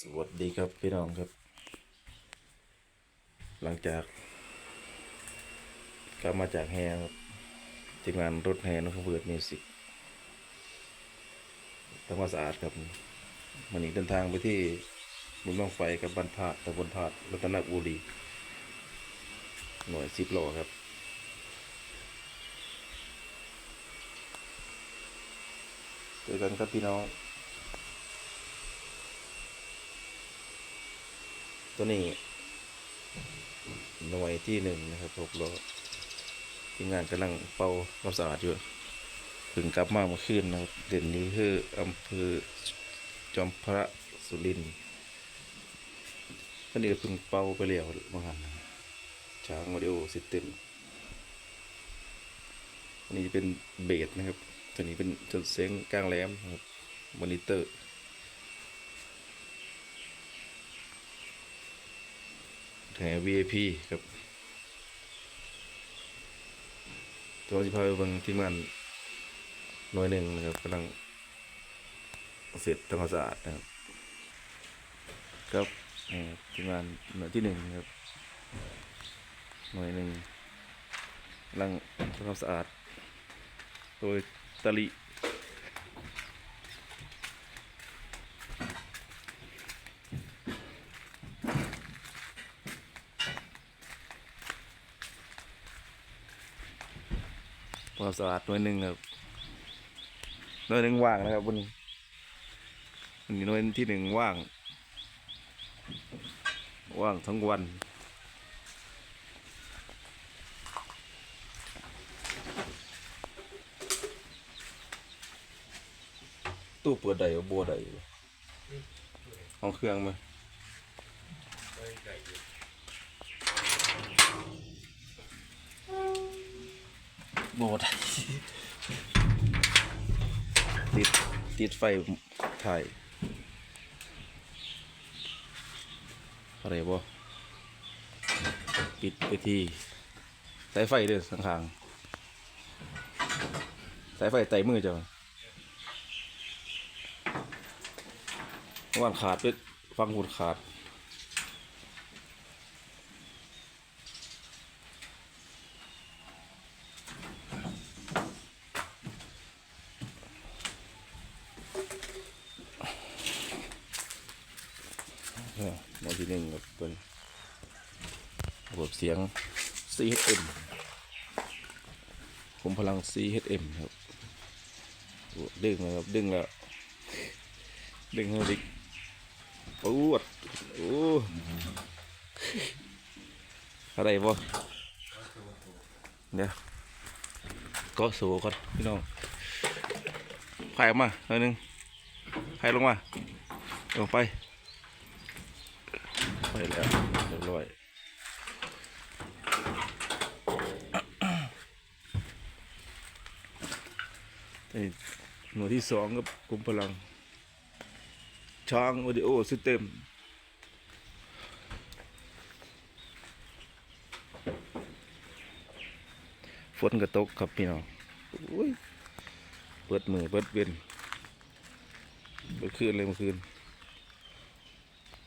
สวัสดีครับพี่น้องครับ หลังจากกลับมาจากแฮครับทีมงานรถแฮนกเบิร์ดมิวสิกทำความสะอาดครับวันนี้เดินทางไปที่บุญบ้างไฟกับบ้านธาตุตำบลธาตุรัตนบุรี หน่วยสิบโลครับเจอกันครับพี่น้อง ตัวนี้ หน่วยที่หนึ่งนะครับหกล้อทีมงานกำลังเป่าความสะอาดอยู่ถึงกลับมาเมื่อคืนนะครับเด่นนี้คืออำเภอจอมพระสุรินทร์ก็นี่เพิ่งเป่าไปแล้วเมื่อหันช้างวิดีโอซิสเต็มอันนี้เป็นเบสนะครับ ตัวนี้เป็นจนเสียงกลางแหลมครับมอนิเตอร์ แถว VIP ครับตัวที่พาไปเบิ่งที่มันหน่วยหนึ่งนะครับกำลังเสร็จทำความสะอาดนะครับ ครับที่มันหน่วยที่หนึ่งครับ หน่วยหนึ่งกำลังทำความสะอาด โดยตะลิ ความสะอาดหน่วยหนึ่งครับหน่วยหนึ่งว่างนะครับวันนี้วันนี้หน่วยที่หนึ่งว่าง ว่างทั้งวันตู้เปิดได้บัวได้ห้องเครื่องไห มบัวได้ติดติดไฟถ่ายอะไรบ่ปิดไปที่สายไฟเด้อสังขางสายไฟไต่มือจ้าวานขาดไปฟังหุ่นขาด เออหมวดที่หนึ่งครับเป็นระบบเสียง CHM คุมพลัง CHM ครับดึงนะครับ ดึงแล้ว ดึงให้ดิปวดโอ้อะไรบ่เดี๋ยวก็สูก่อนพี่น้องพายออกมาหน่อยนึงพายลงมาลงไป ไปแล้วเรียบร้อยนี่หน่วยที่สองกับกลุ่มพลัง ช้างวิดีโอซิสเต็มฝนกระตกครับพี่น้องอุ้ยเปิดมือเปิดเวียนเปิดคืนเลยเมื่อคืน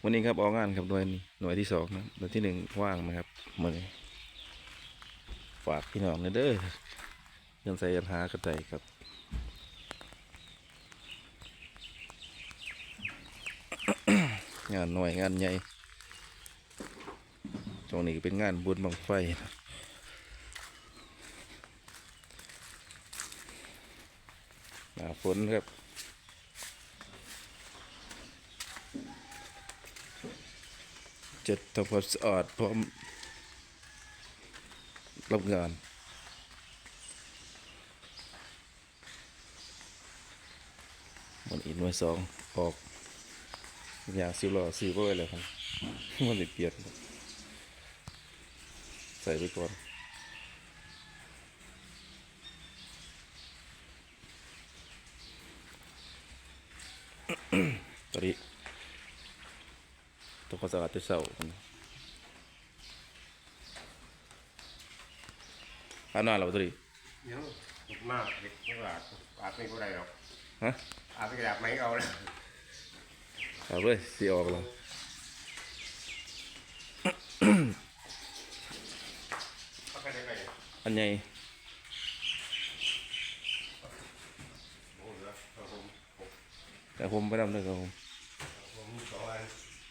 วันนี้ครับออกงานครับหน่วยนี้หน่วยที่สองนะหน่วยที่หนึ่งว่างนะครับมือฝากพี่น้องนะเด้อยันใส่ยันหากระไดครับงานหน่วยงานใหญ่ตรงนี้ก็เป็นงานบุญบังไฟนะหนาฝนครับ จะทำความสะอาดพร้อมรับงานมันอีกหน่วยสองออกอย่างสิบล้อซื้อไว้เลยครับมันเลยเปลี่ยนใส่ไปก่อนตอนนี้ ต้องความสะอาดที่เสาอันนั้นเราตัวนี้ยังมากเห็ดไม่ว่าอาบไม่ก็ได้หรอกฮะอาบไม่ได้ไม่เอาแล้วเอาเลยสีออกแล้วเอาไปได้ไหมอันใหญ่โอ้เหลือเอาผมผมแต่ผมไปนำเลยครับผมผมมีสองอันผมมีอีกอัน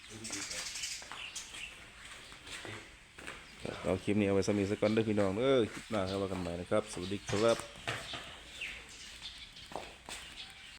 เอาคลิปนี้เอาไว้สมีสักก่อนเด้อพี่น้องเออคลิปหน้าครับว่ากันใหม่นะครับ สวัสดีครับ